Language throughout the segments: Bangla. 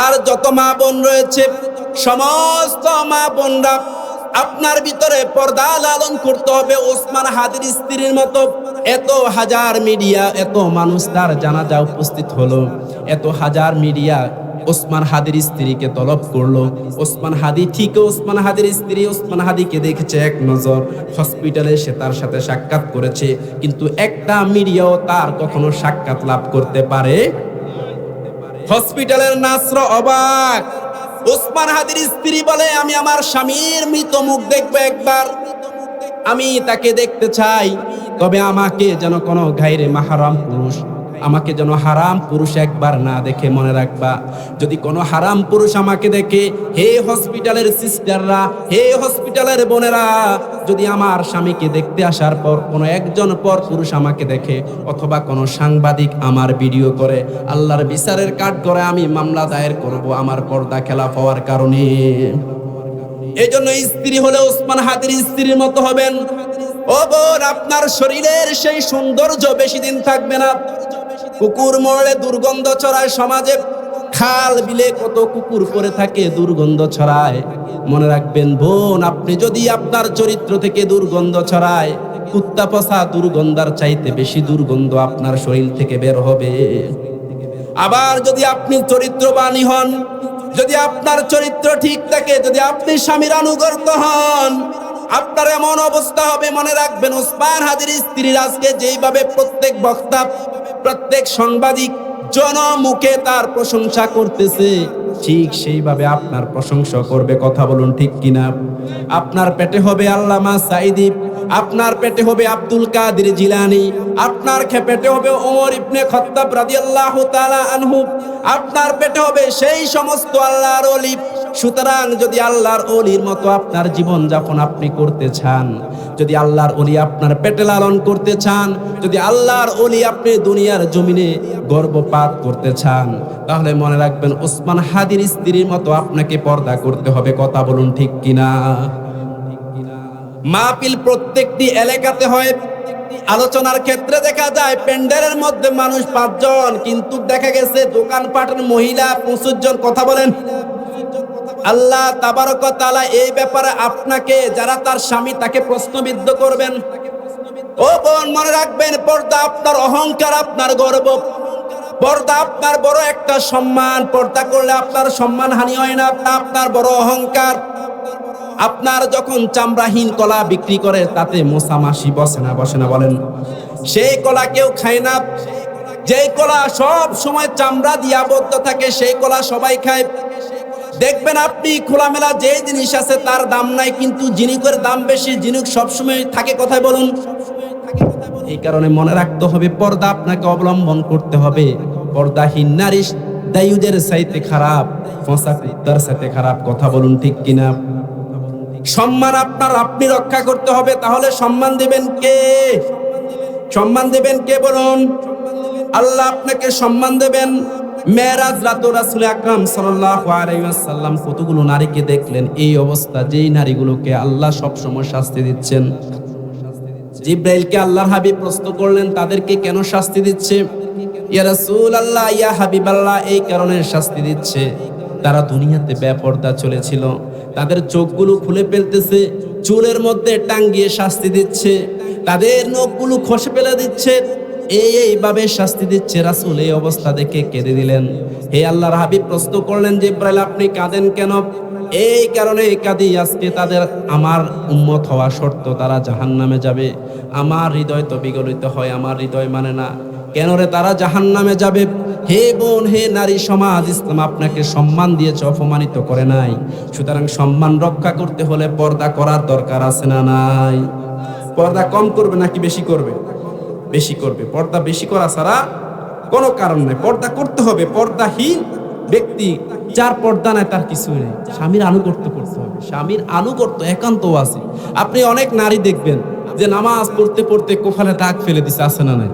আর যত মা বোন রয়েছে, সমস্ত মা বোনরা আপনার ভিতরে পর্দা লালন করতে হবে। ওসমান হাদির স্ত্রীর মতো এত হাজার মিডিয়া, এত মানুষ তার জানাজা উপস্থিত হলো। এত হাজার মিডিয়া ওসমান হাদির স্ত্রীকে তলব করল। ওসমান হাদি ঠিক ওসমান হাদির স্ত্রী, ওসমান হাদিকে দেখেছে এক নজর। হসপিটালে সে তার সাথে সাক্ষাৎ করেছে, কিন্তু একটা মিডিয়াও তার কখনো সাক্ষাৎ লাভ করতে পারে হসপিটালের নাসর অবাক। ওসমান হাদির স্ত্রী বলে, আমি আমার স্বামীর মৃত মুখ দেখব একবার। আমি তাকে দেখতে চাই, তবে আমাকে যেন কোনো ঘাইরে মাহারাম পুরুষ আমাকে যেন হারাম পুরুষ একবার না দেখে মনে রাখবা। যদি কোনো হারাম পুরুষ আমাকে দেখে, হে হসপিটালের সিস্টাররা, হে হসপিটালের বোনেরা, যদি আমার স্বামীকে দেখতে আসার পর কোনো একজন পর পুরুষ আমাকে দেখে, অথবা কোনো সাংবাদিক আমার ভিডিও করে, আল্লাহর বিচারের কাঠ করে আমি মামলা দায়ের করব আমার পর্দা খেলা পাওয়ার কারণে। এই জন্য স্ত্রী হলে ওসমান হাদির স্ত্রীর মতো হবেন। ও বোন আপনার শরীরের সেই সৌন্দর্য বেশি দিন থাকবে না। কুকুর মরলে দুর্গন্ধ ছড়ায় সমাজে। খাল বিলে কত কুকুর পরে থাকে, দুর্গন্ধ ছড়ায়। মনে রাখবেন, বোন, আপনি যদি আপনার চরিত্র থেকে দুর্গন্ধ ছড়ায়, কুত্তা পচা দুর্গন্ধার চাইতে বেশি দুর্গন্ধ আপনার শরীর থেকে বের হবে। আবার যদি আপনি চরিত্রবাণী হন, যদি আপনার চরিত্র ঠিক থাকে, যদি আপনি স্বামীর অনুগর্ত হন, আপনার এমন অবস্থা হবে, মনে রাখবেন, ওসমান হাজির স্ত্রীর আজকে যেইভাবে প্রত্যেক বক্তা প্রত্যেক সাংবাদিক জনমুখে তার প্রশংসা করতেছে। ঠিক সেইভাবে আপনার প্রশংসা করবে, কথা বলুন ঠিক কিনা? আপনার পেটে হবে আল্লামা সাইদি আপনার পেটে হবে আব্দুল কাদের জিলানি, আপনার পেটে হবে ওমর ইবনে খত্তাব রাদিয়াল্লাহু তাআলা আনহু, আপনার পেটে হবে সেই সমস্ত আল্লাহর ওলি। সুতরাং যদি আল্লাহর অলির মতো আপনার জীবন যাপন আপনি করতে চান, যদি আল্লাহর অলি আপনার পেটে লালন করতে চান, যদি আল্লাহর অলি আপনি দুনিয়ার জমিনে গর্বপাত করতে চান, তাহলে মনে রাখবেন ওসমান হাদির স্ত্রীর মতো আপনাকে পর্দা করতে হবে, কথা বলুন ঠিক কিনা? মাহফিল প্রত্যেকটি এলাকাতে হয়, আলোচনার ক্ষেত্রে দেখা যায়, প্যান্ডেলের মধ্যে মানুষ পাঁচজন, কিন্তু দেখা গেছে দোকানপাটের মহিলা পঁচিশ জন, কথা বলেন। আল্লাহ তাবারক তাআলা এই ব্যাপারে আপনাকে, যারা তার স্বামী তাকে প্রশ্নবিদ্ধ করবেন, ও বোন, মনে রাখবেন, পর্দা আপনার অহংকার, আপনার গর্ব। পর্দা আপনার বড় একটা সম্মান। পর্দা করলে আপনার সম্মান হানি হয় না আপনার বড় অহংকার। আপনার যখন চামড়াহীন কলা বিক্রি করে, তাতে মশা মাসি বসে না বসে না, বলেন। সেই কলা কেউ খায় না। যেই কলা সব সময় চামড়া দিয়ে আবদ্ধ থাকে, সেই কলা সবাই খায়। দেখবেন আপনি খোলামেলা যে জিনিস আছে তার দাম নাই, কিন্তু জিনিকের দাম বেশি, জিনিক সবসময় থাকে কোথায় বলুন। এই কারণে মনে রাখতে হবে, পর্দা আপনাকে অবলম্বন করতে হবে। পর্দাহীন নারী দায়ুদের সাইতে খারাপ কুত্তার সাথে খারাপ, কথা বলুন ঠিক কিনা? সম্মান আপনার, আপনি রক্ষা করতে হবে, তাহলে সম্মান দিবেন কে? সম্মান দেবেন কে বলুন? আল্লাহ আপনাকে সম্মান দেবেন। মেরাজ রাত রাসুল আকরাম সাল্লাল্লাহু আলাইহি ওয়াসাল্লাম কতগুলো নারীকে দেখলেন? এই অবস্থা, যেই নারীগুলোকে আল্লাহ সব সময় শাস্তি দিচ্ছেন। জিব্রাইলকে আল্লাহর হাবিব প্রশ্ন করলেন, তাদেরকে কেন শাস্তি দিচ্ছে? ইয়া রাসূল আল্লাহ ইয়া হাবিব আল্লাহ এই কারণে শাস্তি দিচ্ছে। তারা দুনিয়াতে বেপর্দা চলেছিল। তাদের চোখগুলো খুলে ফেলতেছে, চুলের মধ্যে টাঙ্গিয়ে শাস্তি দিচ্ছে। তাদের নখগুলো খসে ফেলে দিচ্ছে। এই এইভাবে শাস্তি দিচ্ছে রাসূল, এই অবস্থা দেখে কেঁদে দিলেন। হে আল্লাহর হাবিব, প্রশ্ন করলেন যে ইব্রাহিম আপনি কাঁদেন কেন? এই কারণে কাঁদি, আজকে তাদের, আমার উম্মত হওয়া শর্ত, তারা জাহান নামে যাবে। আমার হৃদয় তো বিগলিত হয়, আমার হৃদয় মানে না। কেন রে তারা জাহান নামে যাবে? হে বোন, হে নারী সমাজ, ইসলাম আপনাকে সম্মান দিয়েছে, অপমানিত করে নাই। সুতরাং সম্মান রক্ষা করতে হলে পর্দা করার দরকার আছে না নাই? পর্দা কম করবে নাকি বেশি করবে? বেশি করবে। পর্দা বেশি করা ছাড়া কোনো কারণ নেই। পর্দা করতে হবে। পর্দাহীন ব্যক্তি, যার পর্দা নাই তার কিছুই নেই। স্বামীর আনুগত্য করতে হবে। স্বামীর আনুগত্য একান্ত আছে। আপনি অনেক নারী দেখবেন যে নামাজ পড়তে পড়তে কোখানে দাগ ফেলে দিছে, আছে না নাই?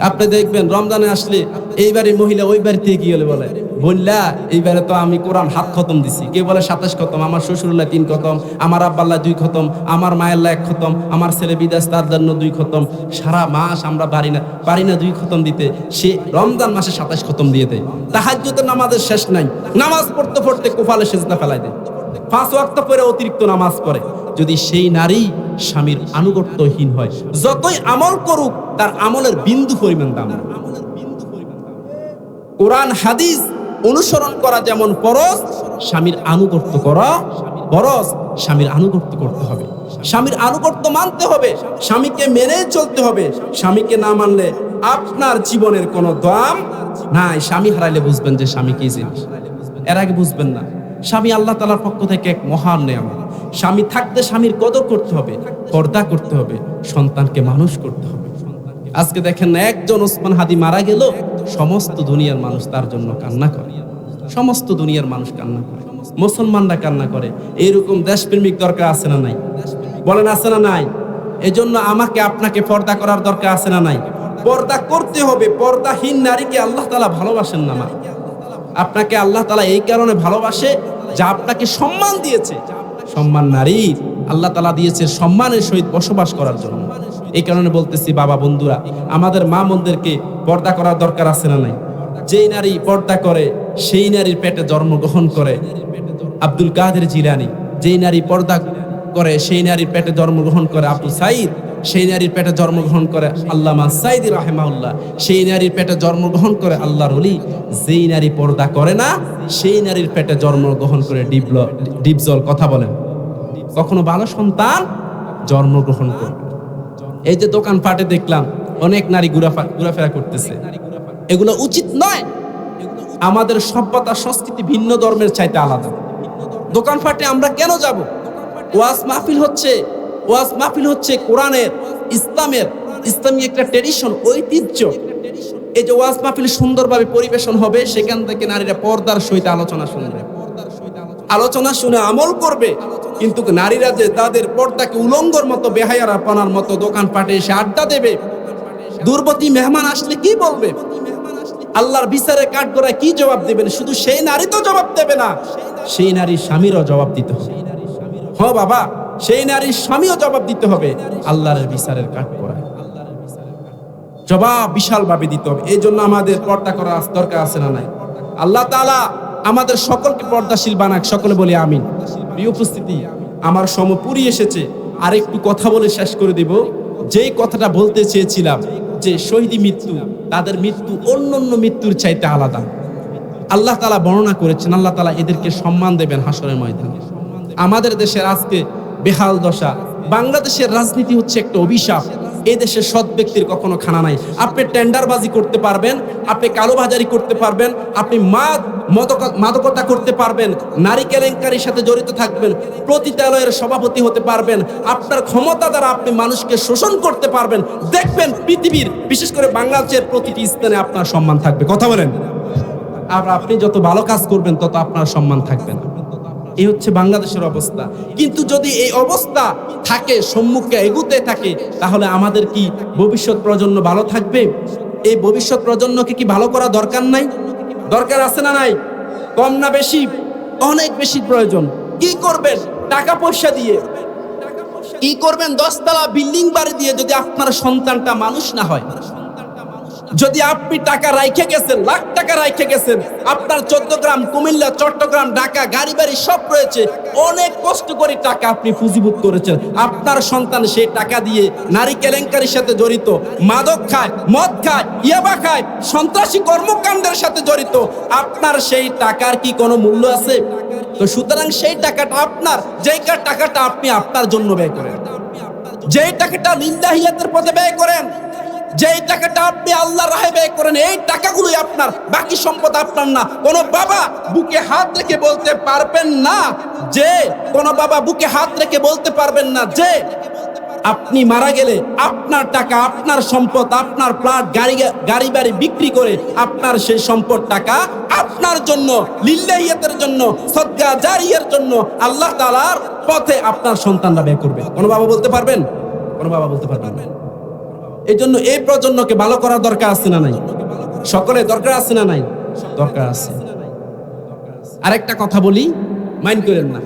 আপনি দেখবেন, রমজানে আসলে এই বাড়ির মহিলা ওই বাড়িতে গিয়ে বলে বললা, এইবারে তো আমি কোরআন হাত খতম দিছি। কে বলে, সাতাশ খতম, আমার শ্বশুরুল্লাহ তিন খতম, আমার আব্বাল্লাহ দুই খতম, আমার মায়েল্লাহ এক খতম, আমার ছেলে বিদেশ তার জন্য দুই খতম। সারা মাস আমরা পারি না পারি না দুই খতম দিতে। সে রমজান মাসে সাতাশ খতম দিয়ে দেয়। তাহাজ্জুদের নামাজের শেষ নাই। নামাজ পড়তে পড়তে কোপালে সেজদা ফেলাই দেয়। পাঁচ ওয়াক্ত পরে অতিরিক্ত নামাজ পড়ে। যদি সেই নারী স্বামীর আনুগত্যহীন হয়, যতই আমল করুক, তার আমলের বিন্দু পরিমাণ দাম। কোরআন, হাদিস অনুসরণ করা যেমন পরশ স্বামীর আনুগত্য করা পরশ স্বামীর আনুগত্য করতে হবে। স্বামীর আনুগত্য মানতে হবে, স্বামীকে মেনে চলতে হবে। স্বামীকে না মানলে আপনার জীবনের কোনো দাম নাই। স্বামী হারাইলে বুঝবেন যে স্বামী কি জিনিস। এর আগে বুঝবেন না। স্বামী আল্লাহ তালার পক্ষ থেকে এক মহান নিয়ামত। স্বামী থাকতে স্বামীর কদর করতে হবে, পর্দা করতে হবে, সন্তানকে মানুষ করতে হবে। আজকে দেখেন একজন ওসমান হাদি মারা গেল, সমস্ত দুনিয়ার মানুষ তার জন্য কান্না করে। সমস্ত দুনিয়ার মানুষ কান্না করে। মুসলমানরা কান্না করে। এইরকম দেশপ্রেমিক দরকার আছে না নাই? বলেন, আছে না নাই? এজন্য আমাকে, আপনাকে পর্দা করার দরকার আছে না নাই? পর্দা করতে হবে। পর্দাহীন নারীকে আল্লাহ তালা ভালোবাসেন না মা। আপনাকে আল্লাহ তালা এই কারণে ভালোবাসে যা আপনাকে সম্মান দিয়েছে। সম্মান নারী। আল্লাহ তালা দিয়েছে সম্মানের সহিত বসবাস করার জন্য। এই কারণে বলতেছি, বাবা বন্ধুরা, আমাদের মা মন্দিরকে পর্দা করার দরকার আছে না নাই? যেই নারী পর্দা করে, সেই নারীর পেটে জন্মগ্রহণ করে। আব্দুল কাদের জিলানি, যেই নারী পর্দা করে, সেই নারীর পেটে জন্মগ্রহণ করে আব্দুল সাইদ, সেই নারীর পেটে জন্মগ্রহণ করে আল্লামা সাইদি রাহেমাউল্লাহ সেই নারীর পেটে জন্মগ্রহণ করে আল্লাহর অলি যেই নারী পর্দা করে না, সেই নারীর পেটে জন্মগ্রহণ করে ডিপল ডিপজল, কথা বলেন। কখনো ভালো সন্তান জন্মগ্রহণ করবে। এই যে দোকান পাটে দেখলাম, অনেক নারী ঘুরাফা- ঘোরাফেরা করতেছে। এগুলো উচিত নয়। আমাদের সভ্যতা সংস্কৃতি ভিন্ন ধর্মের চাইতে আলাদা। দোকান ফাটে আমরা কেন যাব? ওয়াজ মাহফিল হচ্ছে, ওয়াজ মাহফিল হচ্ছে কোরআনের, ইসলামের, ইসলামী একটা ট্রেডিশন ঐতিহ্য। এই যে ওয়াজ মাহফিল সুন্দরভাবে পরিবেশন হবে, সেখান থেকে নারীরা পর্দার সহিত আলোচনা শুনবে। আলোচনা শুনে আমল করবে, কিন্তু নারীরা যে তাদের পর্দাকে উলঙ্গর মতো, বেহায়ারা পানার মতো দোকান পাটে এসে আড্ডা দেবে, দুর্বতী মেহমান আসলে কি বলবে? আল্লাহর বিচারে কাঠ গড়ায় কি জবাব দেবেন? শুধু সেই নারী তো জবাব দেবে না। সেই নারীর স্বামীরও জবাব দিতে হবে। হ বাবা, সেই নারীর স্বামীও জবাব দিতে হবে আল্লাহর বিচারের কাঠ গড়ায় জবাব বিশালভাবে দিতে হবে। এই জন্য আমাদের পর্দা করার দরকার আছে না নাই? আল্লাহ তাআলা আমাদের সকলকে পর্দাশীল বানাক। সকলে বলি আমিন। প্রিয় উপস্থিতি, আমার সময় পুরি এসেছে। আর একটু কথা বলে শেষ করে দিব। যেই কথাটা বলতে চেয়েছিলাম, যে শহীদি মৃত্যু তাদের মৃত্যু অন্য অন্য মৃত্যুর চাইতে আলাদা। আল্লাহ তালা বর্ণনা করেছেন, আল্লাহ তালা এদেরকে সম্মান দেবেন হাসরের ময়দানে। আমাদের দেশের আজকে বেহাল দশা, বাংলাদেশের রাজনীতি হচ্ছে একটা অভিশাপ। এই দেশের সৎ ব্যক্তির কখনো খানা নাই। আপনি টেন্ডারবাজি করতে পারবেন, আপনি কালোবাজারি করতে পারবেন, আপনি মাদ মাদকতা করতে পারবেন, নারী কেলেঙ্কারির সাথে জড়িত থাকবেন প্রতিতালয়ের সভাপতি হতে পারবেন, আপনার ক্ষমতা দ্বারা আপনি মানুষকে শোষণ করতে পারবেন, দেখবেন পৃথিবীর, বিশেষ করে বাংলাদেশের প্রতিটি স্থানে আপনার সম্মান থাকবে। কথা বলেন। আর আপনি যত ভালো কাজ করবেন, তত আপনার সম্মান থাকবে না। এই হচ্ছে বাংলাদেশের অবস্থা। কিন্তু যদি এই অবস্থা থাকে, সম্মুখে এগুতে থাকে, তাহলে আমাদের কি ভবিষ্যৎ প্রজন্ম ভালো থাকবে? এই ভবিষ্যৎ প্রজন্মকে কি ভালো করা দরকার নাই? দরকার আছে না নাই? কম না বেশি? অনেক বেশি প্রয়োজন। কি করবেন? টাকা পয়সা দিয়ে। কি করবেন? দশতলা বিল্ডিং বাড়ি দিয়ে যদি আপনার সন্তানটা মানুষ না হয়। যদি আপনি টাকা রাইখে গেছেন, লাখ টাকা রাইখে গেছেন, আপনার চোদ্দ গ্রাম কুমিল্লা, চট্টগ্রাম, ঢাকা গাড়ি বাড়ি সব রয়েছে, অনেক কষ্ট করে টাকা আপনি পুঁজিভূত করেছেন। আপনার সন্তান সেই টাকা দিয়ে নারী কেলেঙ্কারির সাথে জড়িত, মাদক খায়, মদ খায়, ইয়াবা খায়, সন্ত্রাসী কর্মকাণ্ডের সাথে জড়িত, আপনার সেই টাকার কি কোনো মূল্য আছে? তো সুতরাং সেই টাকাটা আপনার, যেই টাকাটা আপনি আপনার জন্য ব্যয় করেন। যেই টাকাটা লিল্লাহিয়াতের পথে ব্যয় করেন যেই টাকাটা আপনি আল্লাহ রাহে ব্যয় করেন, এই টাকাগুলোই আপনার, বাকি সম্পদ আপনার না। কোন বাবা বুকে হাত রেখে বলতে পারবেন না যে, কোন বাবা বুকে হাত রেখে বলতে পারবেন না যে, আপনি মারা গেলে আপনার টাকা, আপনার সম্পদ, আপনার প্লাট, গাড়ি গাড়ি বাড়ি বিক্রি করে আপনার সেই সম্পদ টাকা আপনার জন্য, লিল্লাহিয়াতের জন্য সদ্গা জারিয়ার জন্য আল্লাহ তালার পথে আপনার সন্তানরা ব্যয় করবে। কোন বাবা বলতে পারবেন? কোনো বাবা বলতে পারবেন এই জন্য এই প্রজন্মকে ভালো করার দরকার আছে না নাই? সকলে দরকার আছে না নাই? দরকার আছে। আরেকটা কথা বলি, মাইন্ড করেন না।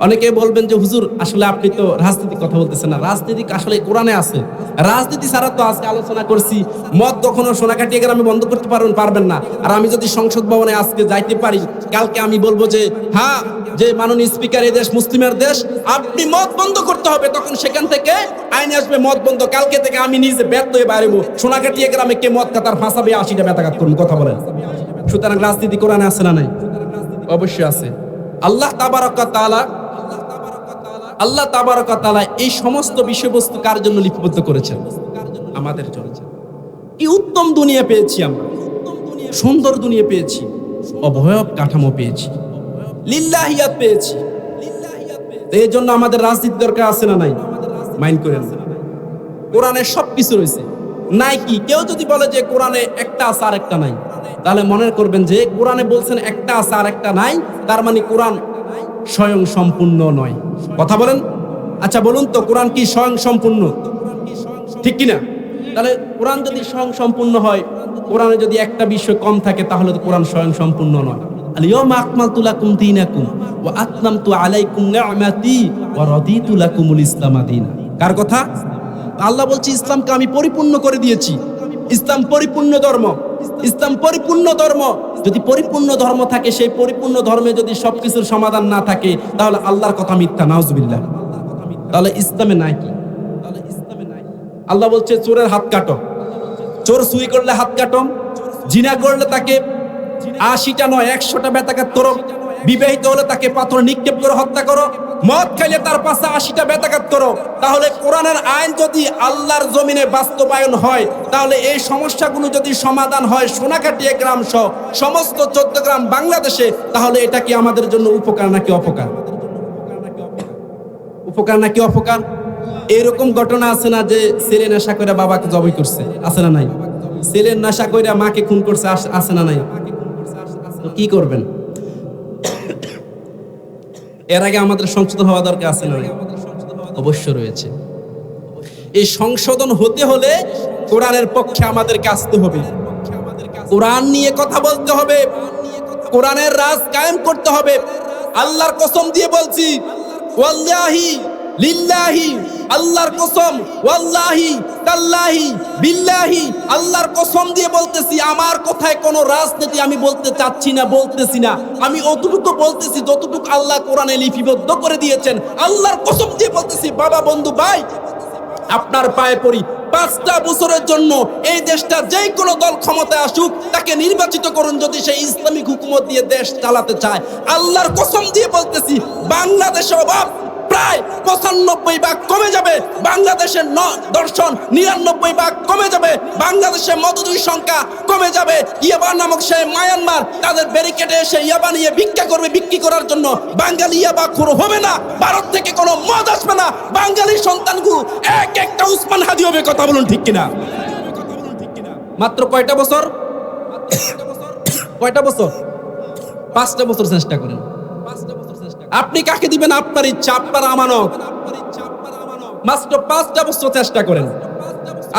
অনেকে বলবেন যে, হুজুর, আসলে আপনি তো রাজনীতি কথা বলতেছেন না। রাজনীতি আসলে কোরআনে আছে। রাজনীতি ছাড়া তো আজকে আলোচনা করছি। মদ কখনো সোনাকাটিয়া গ্রামে বন্ধ করতে পারবেন পারবেন না। আর আমি যদি সংসদ ভবনে আজকে যাইতে পারি, কালকে আমি বলব যে হ্যাঁ যে মাননীয় স্পিকার এই দেশ মুসলিমের দেশ, আপনি মদ বন্ধ করতে হবে। তখন সেখান থেকে আইনে আসবে, মদ বন্ধ। কালকে থেকে আমি নিজে ব্যর্থ হয়ে বাইরেবো। সোনাকাটিয়া গ্রামে কে মদ কাতার ফাঁসাবে, আশিটা ব্যথাঘাত করুন, কথা বলেন। সুতরাং রাজনীতি কোরআনে আছে না নাই? অবশ্যই আছে। আল্লাহ তাবারকা তাআলা আল্লাহ তাবারকা তাআলা এই সমস্ত বিষয়বস্তু কার জন্য লিপিবদ্ধ করেছেন? আমাদের জন্য। কি উত্তম দুনিয়া পেয়েছি আমরা। সুন্দর দুনিয়া পেয়েছি। অবয়ব কাঠামো পেয়েছি। লিল্লাহিয়াত পেয়েছি। এই জন্য আমাদের রাজনীতি দরকার আছে না নাই? মাইন্ড করেন না। কোরআনে সব কিছু রয়েছে। নাই কি? কেউ যদি বলে যে কোরআনে একটা আছে আর একটা নাই, তাহলে মনে করবেন যে কোরআনে বলছেন একটা আছে আর একটা নাই, তার মানে কোরআন স্বয়ং সম্পূর্ণ নয়। কথা বলেন? আচ্ছা বলুন তো, কোরআন কি স্বয়ং সম্পূর্ণ? ঠিক কিনা? তাহলে কোরআন যদি স্বয়ং সম্পূর্ণ হয়, কোরআনে যদি একটা বিষয় কম থাকে, তাহলে তো কোরআন স্বয়ং সম্পূর্ণ নয়। আলিয়াউমা আকমালতু লাকুম দীনাকুম ওয়া আতমামতু আলাইকুম নি'মাতি ওয়া রাদিতু লাকুমুল ইসলামা দীনা। কার কথা? আল্লাহ বলছে, ইসলামকে আমি পরিপূর্ণ করে দিয়েছি। ইসলাম পরিপূর্ণ ধর্ম। ইসলাম পরিপূর্ণ ধর্ম, যদি পরিপূর্ণ ধর্ম থাকে, সেই পরিপূর্ণ ধর্মে যদি সবকিছুর সমাধান না থাকে, তাহলে আল্লাহর কথা মিথ্যা, নাউজুবিল্লাহ। তাহলে ইসলামে নাই কি? তাহলে ইসলামে নাই আল্লাহ বলছে, চোরের হাত কাটো। চোর সুই করলে হাত কাটো, জিনা করলে তাকে আশিটা নয়, একশোটা বেতাঘাত করো বিবাহিত হলে তাকে পাথর নিক্ষেপ করে হত্যা করো মদ খাইলে তার পাশে আশিটা বেতাঘাত করো। তাহলে কোরআনের আইন যদি আল্লাহর জমিনে বাস্তবায়ন হয়, তাহলে এই সমস্যাগুলো যদি সমাধান হয় সোনাকাটিয়া গ্রাম সহ সমস্ত চোদ্দ গ্রাম বাংলাদেশে, তাহলে এটা কি আমাদের জন্য উপকার নাকি অপকার? উপকার নাকি অপকার? এরকম ঘটনা আছে না যে ছেলে নেশা করে বাবাকে জবাই করছে? আছে না নাই? ছেলের নেশা করে মাকে খুন করছে আছে না নাই? কি করবেন? এর আগে আমাদের সংশোধন হওয়া দরকার আছে না অবশ্য রয়েছে। এই সংশোধন হতে হলে কোরআনের পক্ষে আমাদেরকে আসতে হবে। কোরআন নিয়ে কথা বলতে হবে। কোরআনের রাজ কায়েম করতে হবে। আল্লাহর কসম দিয়ে বলছি, ওয়াল্লাহি লিল্লাহি, আল্লাহর কসম, ওয়াল্লাহি, তাল্লাহি, বিল্লাহি, আল্লাহর কসম দিয়ে বলতেছি, আমার কথায় কোনো রাজনীতি আমি বলতে চাচ্ছি না, বলতেছি না। আমি অতটুকু বলতেছি, যতটুকু আল্লাহ কোরআনে লিপিবদ্ধ করে দিয়েছেন, আল্লাহর কসম দিয়ে বলতেছি, বাবা, বন্ধু, ভাই, আপনার পায়ে পড়ি। পাঁচটা বছরের জন্য এই দেশটা যে কোনো দল ক্ষমতায় আসুক, তাকে নির্বাচিত করুন যদি সেই ইসলামিক হুকুমত দিয়ে দেশ চালাতে চায়। আল্লাহর কসম দিয়ে বলতেছি বাংলাদেশের অভাব প্রায় পঁচানব্বই ভাগ কমে যাবে। বাংলাদেশের দর্শন নিরানব্বই ভাগ কমে যাবে। বাংলাদেশের মদুদির সংখ্যা কমে যাবে। ইয়াবা নামক সে মায়ানমার তাদের ব্যারিকেডে এসে ইয়াবা নিয়ে ভিক্ষা করবে বিক্রি করার জন্য। বাঙালি ইয়াবা খুর হবে না, ভারত থেকে কোনো মদ আসবে না। বাঙালি সন্তানগুলো এক একটা উসমান হাদি হবে, কথা বলুন ঠিক কিনা? মাত্র কয়টা বছর? কয়টা বছর? পাঁচটা বছর চেষ্টা করেন। আপনি কাকে দিবেন? আপনার ইচ্ছা, আপনার আমানত। মাত্র পাঁচটা বছর চেষ্টা করেন।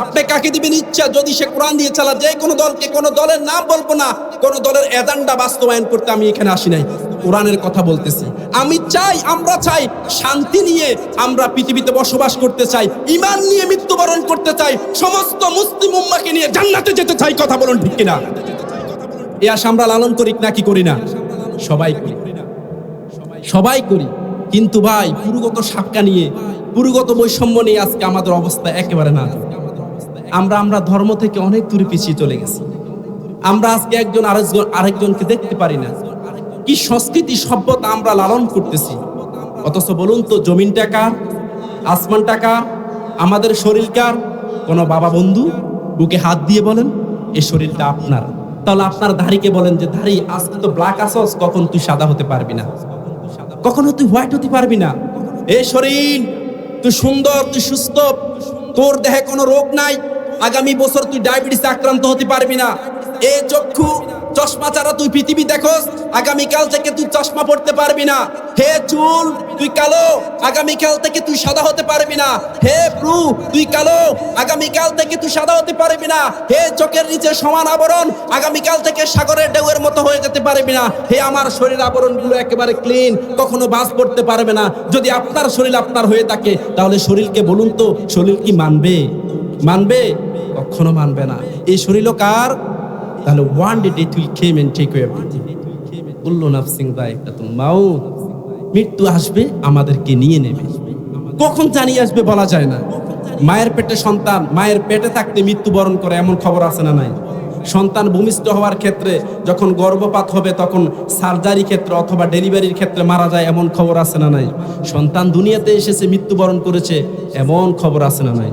আপনি কাকে দিবেন ইচ্ছা? যদি সে কোরআন দিয়ে চালা যে কোনো দলকে, কোনো দলের নাম বলব না, কোনো দলের এজেন্ডা বাস্তবায়ন করতে আমি এখানে আসি নাই। কোরআনের কথা বলতেছি। আমি চাই, আমরা চাই শান্তি নিয়ে আমরা পৃথিবীতে বসবাস করতে চাই ইমান নিয়ে মৃত্যুবরণ করতে চাই, সমস্ত মুসলিম উম্মাকে নিয়ে জান্নাতে যেতে চাই, কথা বলুন ঠিক কিনা? এ আশা আমরা লালন করি নাকি করি না? সবাই করি। সবাই করি। কিন্তু ভাই, পুরুগত সাক্কা নিয়ে, পুরুগত বৈষম্য নিয়ে আজকে আমাদের অবস্থা একেবারে না। আমরা আমরা ধর্ম থেকে অনেক দূরে পিছিয়ে চলে গেছি। আমরা আজকে একজন আরেকজন, আরেকজনকে দেখতে পারি না। কি সংস্কৃতি সভ্যতা আমরা লালন করতেছি। অথচ বলুন তো, জমিনটা কার? আসমানটা কার? আমাদের শরীর কার? কোনো বাবা বন্ধু? বুকে হাত দিয়ে বলেন এই শরীরটা আপনার। তাহলে আপনার ধাড়িকে বলেন যে ধাড়ি আজকে তো ব্ল্যাক আসস কখন তুই সাদা হতে পারবি না? কখনো তুই হোয়াইট হতে পারবি না। এ শরীর, তুই সুন্দর, তুই সুস্থ। তোর দেহে কোনো রোগ নাই। আগামী বছর তুই ডায়াবেটিস আক্রান্ত হতে পারবি না। এ চক্ষু, চশমা ছাড়া তুই পৃথিবী দেখোস, আগামীকাল থেকে তুই চশমা পড়তে পারবি না। হে চুল, তুই কালো, আগামীকাল থেকে তুই সাদা হতে পারবি না। হে প্রু তুই কালো, আগামীকাল থেকে তুই সাদা হতে পারবি না। হে চোখের নিচে সমান আবরণ, আগামীকাল থেকে সাগরের ঢেউয়ের মতো হয়ে যেতে পারবি না। হে আমার শরীর আবরণগুলো একেবারে ক্লিন কখনো বাস পড়তে পারবে না। যদি আপনার শরীর আপনার হয়ে থাকে, তাহলে শরীরকে বলুন তো, শরীর কি মানবে? মানবে? কখনো মানবে না। এই শরীরও কার? তাহলে one day death will came and take everything কুল্লু নাফসিং দায়িকাতুল মাউত। মৃত্যু আসবে, আমাদেরকে নিয়ে নেবে। কখন জানিয়ে আসবে বলা যায় না। মায়ের পেটে সন্তান, মায়ের পেটে থাকতে মৃত্যুবরণ করে এমন খবর আছে না নাই? সন্তান ভূমিষ্ঠ হওয়ার ক্ষেত্রে যখন গর্ভপাত হবে, তখন সার্জারি ক্ষেত্রে অথবা ডেলিভারির ক্ষেত্রে মারা যায় এমন খবর আছে না নাই? সন্তান দুনিয়াতে এসেছে, মৃত্যুবরণ করেছে, এমন খবর আছে না নাই?